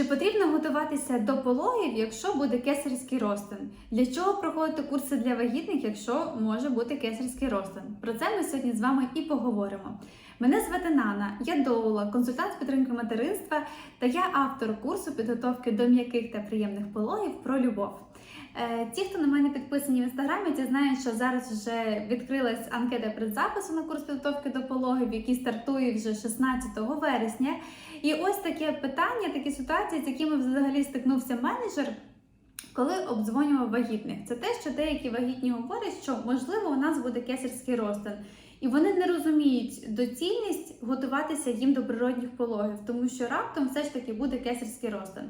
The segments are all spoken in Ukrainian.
Чи потрібно готуватися до пологів, якщо буде кесарський розтин? Для чого проходити курси для вагітних, якщо може бути кесарський розтин? Про це ми сьогодні з вами і поговоримо. Мене звати Нана, я доула, консультант з підтримки материнства та я автор курсу підготовки до м'яких та приємних пологів про любов. Е, Ті, хто на мене підписані в інстаграмі, ті знають, що зараз вже відкрилась анкета предзапису на курс підготовки до пологів, який стартує вже 16 вересня. І ось таке питання, такі ситуації, з якими взагалі стикнувся менеджер. Коли обдзвонював вагітних, це те, що деякі вагітні говорять, що можливо у нас буде кесарський розтин, і вони не розуміють доцільність готуватися їм до природних пологів, тому що раптом все ж таки буде кесарський розтин.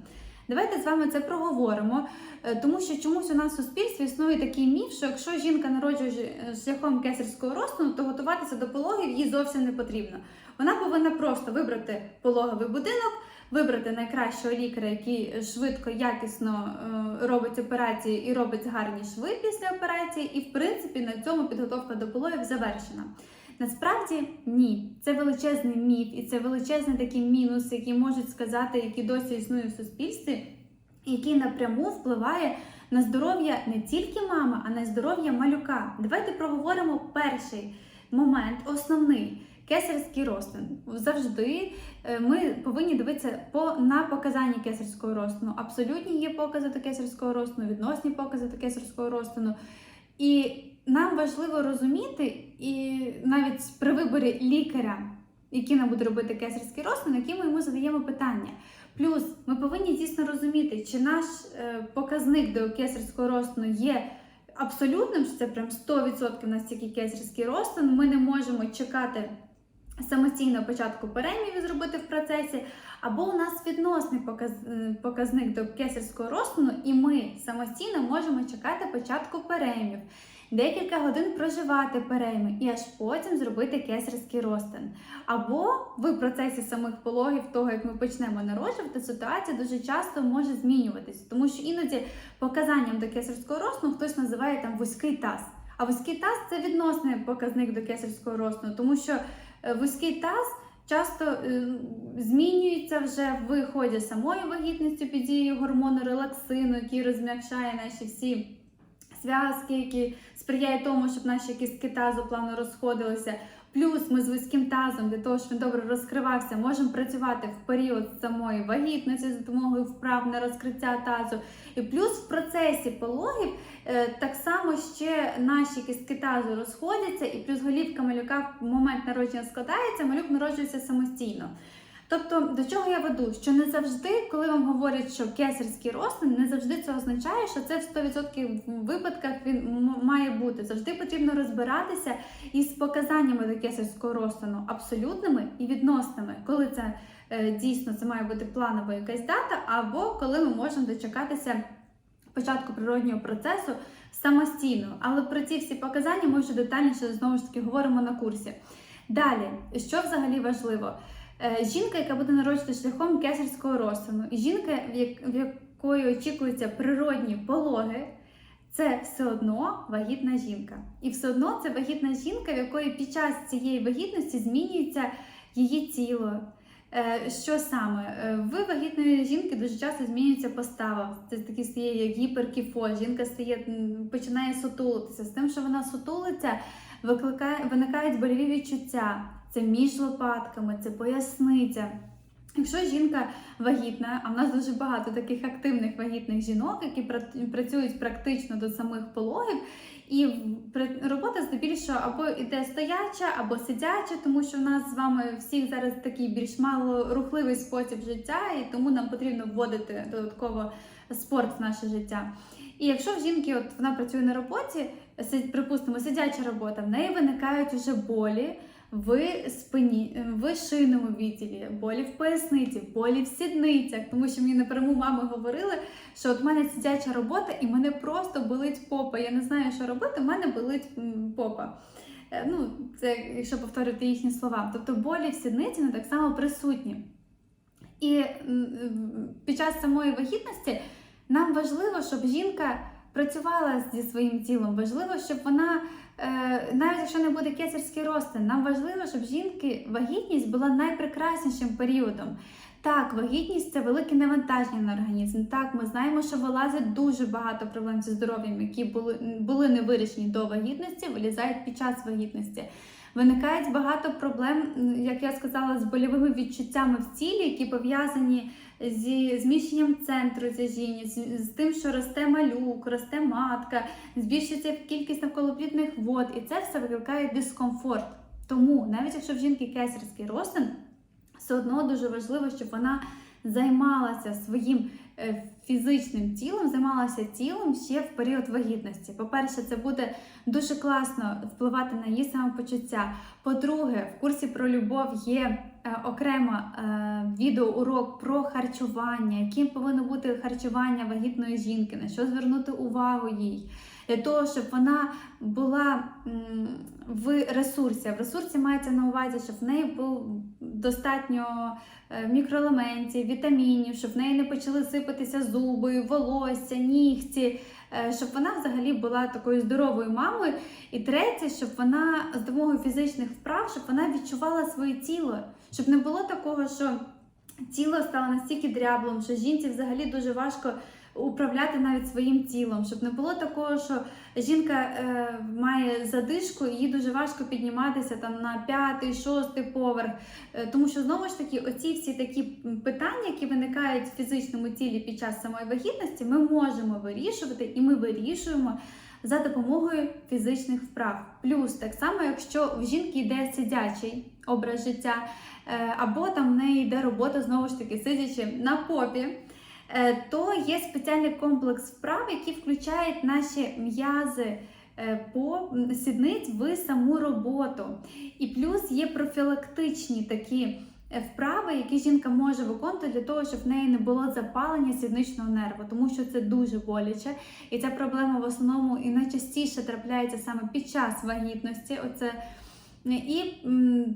Давайте з вами це проговоримо, е, тому що чомусь у нас в суспільстві існує такий міф, що якщо жінка народжує шляхом кесарського розтину, то готуватися до пологів їй зовсім не потрібно. Вона повинна просто вибрати пологовий будинок, вибрати найкращого лікаря, який швидко, якісно е, робить операції і робить гарні шви після операції, і в принципі на цьому підготовка до пологів завершена. Насправді ні, це величезний міф, і це величезний такий мінус, який можуть сказати, які досі існує в суспільстві, який напряму впливає на здоров'я не тільки мами, а на здоров'я малюка. Давайте проговоримо перший момент, основний. Кесарський розтин. Завжди е, ми повинні дивитися по на показання кесарського розтину. Абсолютні є покази до кесарського розтину, відносні покази до кесарського розтину. І нам важливо розуміти, і навіть при виборі лікаря, який нам буде робити кесарський розтин, які ми йому задаємо питання. Плюс ми повинні дійсно розуміти, чи наш е, показник до кесарського розтину є абсолютним, що це прям 100% у нас тільки кесарський розтин. Ми не можемо чекати самостійно початку перемів зробити в процесі, або у нас відносний е, показник до кесарського розтину, і ми самостійно можемо чекати початку перемів. Декілька годин проживати перейми і аж потім зробити кесарський розтин. Або в процесі самих пологів, того як ми почнемо народжувати, ситуація дуже часто може змінюватися, тому що іноді показанням до кесарського розтину хтось називає там вузький таз. А вузький таз це відносний показник до кесарського розтину, тому що е, вузький таз часто е, змінюється вже в ході самої вагітності під дією гормону релаксину, який розм'якшає наші всі зв'язки, які сприяє тому, щоб наші кістки тазу плавно розходилися. Плюс ми з вузьким тазом для того, щоб він добре розкривався, можемо працювати в період самої вагітності за допомогою вправ на розкриття тазу. І плюс в процесі пологів е, так само ще наші кістки тазу розходяться, і плюс голівка малюка в момент народження складається, малюк народжується самостійно. Тобто, до чого я веду? Що не завжди, коли вам говорять, що кесарський розтин, не завжди це означає, що це в 100% випадках він має бути. Завжди потрібно розбиратися із показаннями до кесарського розтину абсолютними і відносними, коли це е, дійсно це має бути планова якась дата, або коли ми можемо дочекатися початку природнього процесу самостійно. Але про ці всі показання ми вже детальніше знову ж таки говоримо на курсі. Далі, що взагалі важливо? Е, Жінка, яка буде народжувати шляхом кесарського розтину, і жінка, в якої очікуються природні пологи, це все одно вагітна жінка. І все одно це вагітна жінка, в якої під час цієї вагітності змінюється її тіло. Е, Що саме? Е, В вагітної жінки дуже часто змінюється постава. Це такі стає як гіперкіфоз. Жінка стає, починає сутулитися. З тим, що вона сутулиться, викликає, виникають больові відчуття. Це між лопатками, це поясниця. Якщо жінка вагітна, а в нас дуже багато таких активних вагітних жінок, які працюють практично до самих пологів, і робота здебільшого або йде стояча, або сидяча, тому що в нас з вами всіх зараз такий більш мало рухливий спосіб життя, і тому нам потрібно вводити додатково спорт в наше життя. І якщо в жінки от вона працює на роботі, припустимо, сидяча робота, в неї виникають вже болі в спині, в шийному відділі, болі в поясниці, болі в сідницях, тому що мені напряму мами говорили, що от мене сидяча робота і мене просто болить попа. Я не знаю, що робити, в мене болить попа. Е, Ну, це якщо повторювати їхні слова. Тобто болі в сідниці не так само присутні. І під час самої вагітності нам важливо, щоб жінка працювала зі своїм тілом. Важливо, щоб вона, е, навіть якщо не буде кесарський розтин, нам важливо, щоб жінки вагітність була найпрекраснішим періодом. Так, вагітність це велике навантаження на організм. Так, ми знаємо, що вилазить дуже багато проблем зі здоров'ям, які були, були не вирішені до вагітності, вилізають під час вагітності. Виникають багато проблем, як я сказала, з больовими відчуттями в тілі, які пов'язані зі зміщенням центру зяжіння, з, з тим, що росте малюк, росте матка, збільшується кількість навколоплідних вод, і це все викликає дискомфорт. Тому, навіть якщо в жінки кесарський розтин, все одно дуже важливо, щоб вона займалася своїм фізичним тілом, займалася тілом ще в період вагітності. По-перше, це буде дуже класно впливати на її самопочуття. По-друге, в курсі про любов є е, окремо е, відеоурок про харчування, яким повинно бути харчування вагітної жінки, на що звернути увагу їй. Для того, щоб вона була в ресурсі. В ресурсі мається на увазі, щоб в неї був достатньо е, мікроелементів, вітамінів, щоб в неї не почали сипатися зуби, волосся, нігті, е, щоб вона взагалі була такою здоровою мамою. І третє, щоб вона з допомогою фізичних вправ, щоб вона відчувала своє тіло, щоб не було такого, що тіло стало настільки дряблим, що жінці взагалі дуже важко управляти навіть своїм тілом, щоб не було такого, що жінка е, має задишку і їй дуже важко підніматися там на п'ятий, шостий поверх. Е, тому що знову ж таки, оці всі такі питання, які виникають в фізичному тілі під час самої вагітності, ми можемо вирішувати і ми вирішуємо. За допомогою фізичних вправ. Плюс так само, якщо в жінки йде сидячий образ життя, е, або там в неї йде робота знову ж таки сидячи на попі, то є спеціальний комплекс вправ, які включають наші м'язи е, по сідниць в саму роботу. І плюс є профілактичні такі е, вправи, які жінка може виконувати для того, щоб в неї не було запалення сідничного нерву, тому що це дуже боляче. І ця проблема в основному і найчастіше трапляється саме під час вагітності. Оце і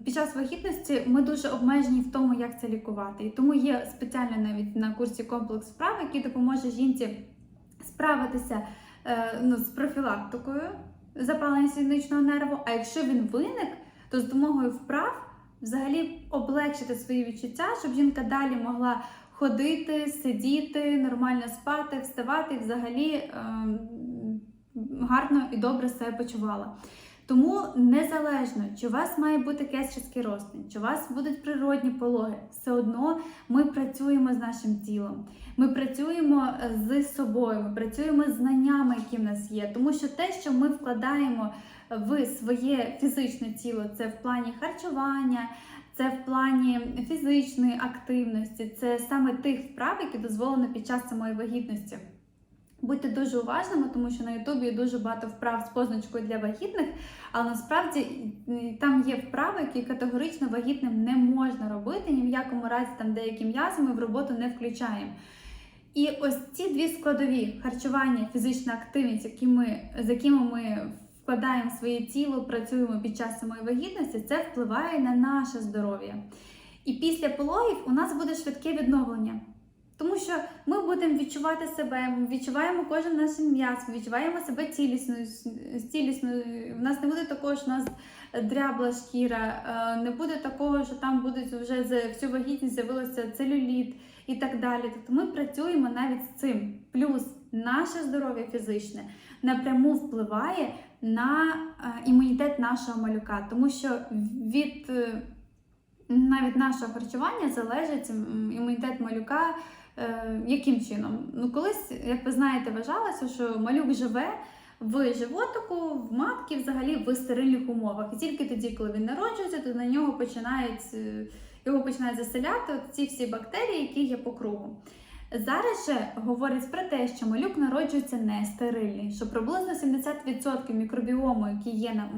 під час вагітності ми дуже обмежені в тому, як це лікувати. І тому є спеціально навіть на курсі комплекс вправ, який допоможе жінці справитися е, ну, з профілактикою запалення сідничного нерву. А якщо він виник, то з допомогою вправ взагалі облегшити свої відчуття, щоб жінка далі могла ходити, сидіти, нормально спати, вставати і взагалі е, гарно і добре себе почувала. Тому незалежно, чи у вас має бути кесарський розтин, чи у вас будуть природні пологи, все одно ми працюємо з нашим тілом. Ми працюємо е, з собою, ми працюємо з знаннями, які в нас є. Тому що те, що ми вкладаємо в своє фізичне тіло, це в плані харчування, це в плані фізичної активності, це саме тих вправ, які дозволено під час самої вагітності. Будьте дуже уважними, тому що на Ютубі дуже багато вправ з позначкою для вагітних, але насправді там є вправи, які категорично вагітним не можна робити, ні в якому разі там деякі м'язи ми в роботу не включаємо. І ось ці дві складові харчування, фізична активність, які ми, з якими ми вкладаємо своє тіло, працюємо під час самої вагітності, це впливає на наше здоров'я. І після пологів у нас буде швидке відновлення. Тому що ми будемо відчувати себе, ми відчуваємо кожен наш м'яз, ми відчуваємо себе цілісною, цілісною. У нас не буде такого, що у нас дрябла шкіра, е, не буде такого, що там будуть вже за всю вагітність з'явилося целюліт і так далі. Тобто ми працюємо навіть з цим. Плюс наше здоров'я фізичне напряму впливає на е, імунітет нашого малюка, тому що від е, навіть нашого харчування залежить імунітет малюка. Е, яким чином? Ну, колись, як ви знаєте, вважалося, що малюк живе в животику, в матці, взагалі в стерильних умовах. І тільки тоді, коли він народжується, то на нього починають е, його починають заселяти ці всі бактерії, які є по кругу. Зараз же говорять про те, що малюк народжується не стерильний, що приблизно 70% мікробіому, який є на,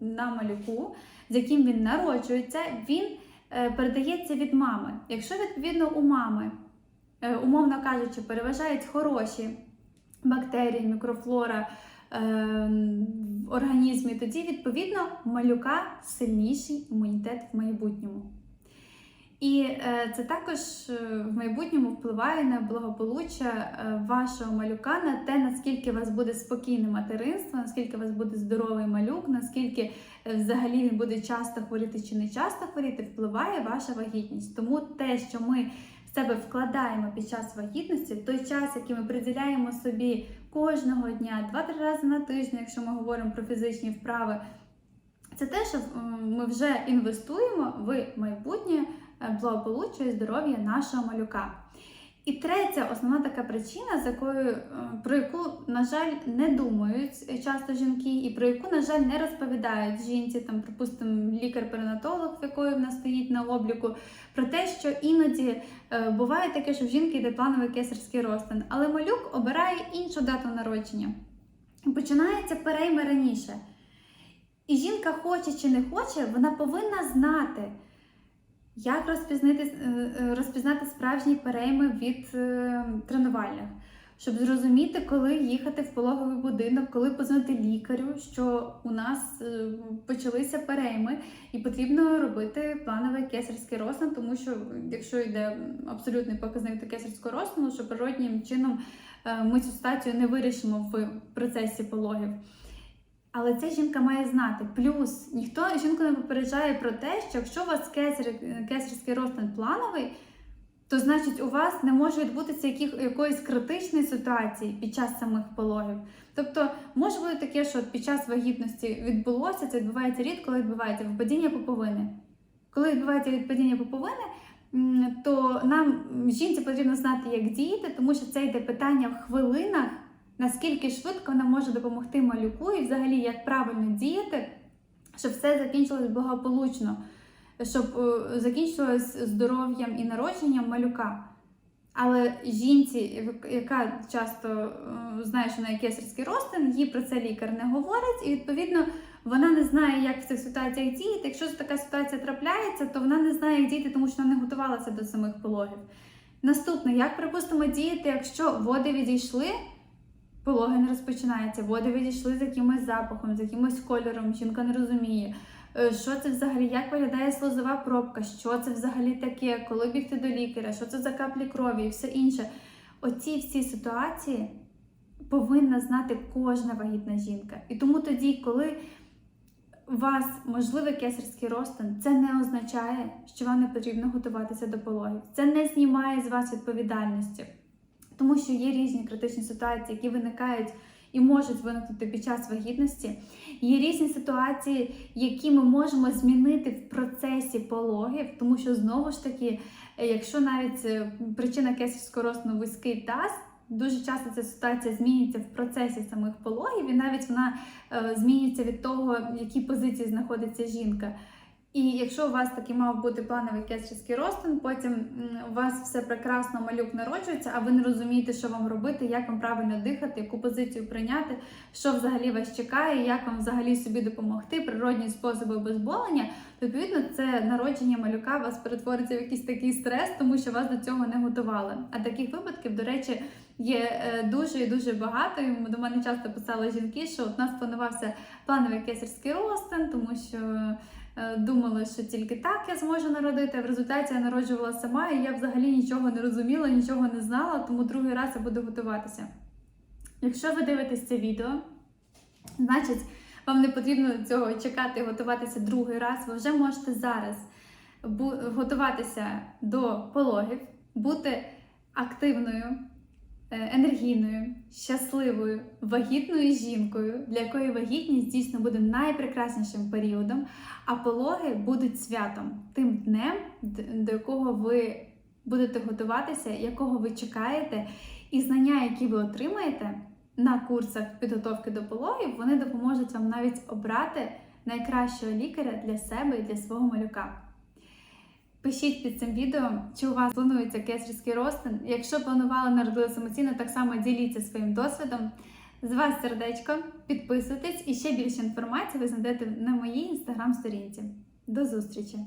на малюку, з яким він народжується, він е, передається від мами. Якщо відповідно у мами, умовно кажучи, переважають хороші бактерії, мікрофлора е, в організмі, тоді відповідно малюка сильніший імунітет в майбутньому. І е, це також е, в майбутньому впливає на благополуччя е, вашого малюка, на те, наскільки у вас буде спокійне материнство, наскільки у вас буде здоровий малюк, наскільки е, взагалі він буде часто хворіти чи не часто хворіти, впливає ваша вагітність. Тому те, що ми себе вкладаємо під час вагітності, той час, який ми приділяємо собі кожного дня, два-три рази на тиждень, якщо ми говоримо про фізичні вправи, це те, що ми вже інвестуємо в майбутнє е, благополуччя і здоров'я нашого малюка. І третя основна така причина, з якою, е, про яку, на жаль, не думають часто жінки, і про яку, на жаль, не розповідають жінці, там, припустимо, лікар-перинатолог, в якої в нас стоїть на обліку, про те, що іноді е, буває таке, що в жінки йде плановий кесарський розтин, але малюк обирає іншу дату народження. Починається перейми раніше. І жінка хоче чи не хоче, вона повинна знати, як розпізнати, е, е, розпізнати справжні перейми від е, тренувальних, щоб зрозуміти, коли їхати в пологовий будинок, коли позвонити лікарю, що у нас почалися перейми, і потрібно робити плановий кесарський розтин, тому що якщо йде абсолютний показник до кесарського розтину, що природнім чином ми цю ситуацію не вирішимо в процесі пологів. Але ця жінка має знати. Плюс ніхто жінку не попереджає про те, що якщо у вас кесар, кесарський розтин плановий, то значить у вас не може відбутися яких, якоїсь критичної ситуації під час самих пологів. Тобто може бути таке, що під час вагітності відбулося, це відбувається рідко, коли відбувається випадіння поповини. Коли відбувається відпадіння поповини, то нам жінці потрібно знати, як діяти, тому що це йде питання в хвилинах наскільки швидко вона може допомогти малюку і взагалі як правильно діяти, щоб все закінчилось благополучно, щоб е, закінчилось здоров'ям і народженням малюка. Але жінці, яка часто е, знає, що на кесарський розтин, їй про це лікар не говорить, і відповідно вона не знає, як в цих ситуаціях діяти. Якщо така ситуація трапляється, то вона не знає, як діяти, тому що вона не готувалася до самих пологів. Наступне, як припустимо, діяти, якщо води відійшли, пологи не розпочинається, води відійшли з якимось запахом, з якимось кольором, жінка не розуміє. е, Що це взагалі, як виглядає слозова пробка, що це взагалі таке, коли бігти до лікаря, що це за каплі крові і все інше. Оці всі ситуації повинна знати кожна вагітна жінка. І тому тоді, коли у вас можливий кесарський розтин, це не означає, що вам не потрібно готуватися до пологів. Це не знімає з вас відповідальності. Тому що є різні критичні ситуації, які виникають і можуть виникнути під час вагітності. Є різні ситуації, які ми можемо змінити в процесі пологів, тому що знову ж таки, якщо навіть е, причина кесарського розтину вузький таз, дуже часто ця ситуація змінюється в процесі самих пологів, і навіть вона е, змінюється від того, в якій позиції знаходиться жінка. І якщо у вас такий мав бути плановий кесарський розтин, потім у вас все прекрасно, малюк народжується, а ви не розумієте, що вам робити, як вам правильно дихати, яку позицію прийняти, що взагалі вас чекає, як вам взагалі собі допомогти, природні способи обезболення, то відповідно це народження малюка вас перетвориться в якийсь такий стрес, тому що вас до цього не готували. А таких випадків, до речі, є е, дуже і дуже багато. І до мене часто писали жінки, що у нас планувався плановий кесарський розтин, тому що. Е, Думала, що тільки так я зможу народити. В результаті я народжувала сама, і я взагалі нічого не розуміла, нічого не знала, тому другий раз я буду готуватися. Якщо ви дивитесь це відео, значить вам не потрібно цього чекати готуватися другий раз. Ви вже можете зараз готуватися до пологів, бути активною, енергійною, щасливою, вагітною жінкою, для якої вагітність дійсно буде найпрекраснішим періодом, а пологи будуть святом, тим днем, до якого ви будете готуватися, якого ви чекаєте, і знання, які ви отримаєте на курсах підготовки до пологів, вони допоможуть вам навіть обрати найкращого лікаря для себе і для свого малюка. Пишіть під цим відео, чи у вас планується кесарський розтин. Якщо планували народили самостійно, так само діліться своїм досвідом. З вас сердечко, підписуйтесь і ще більше інформації ви знайдете на моїй інстаграм-сторінці. До зустрічі!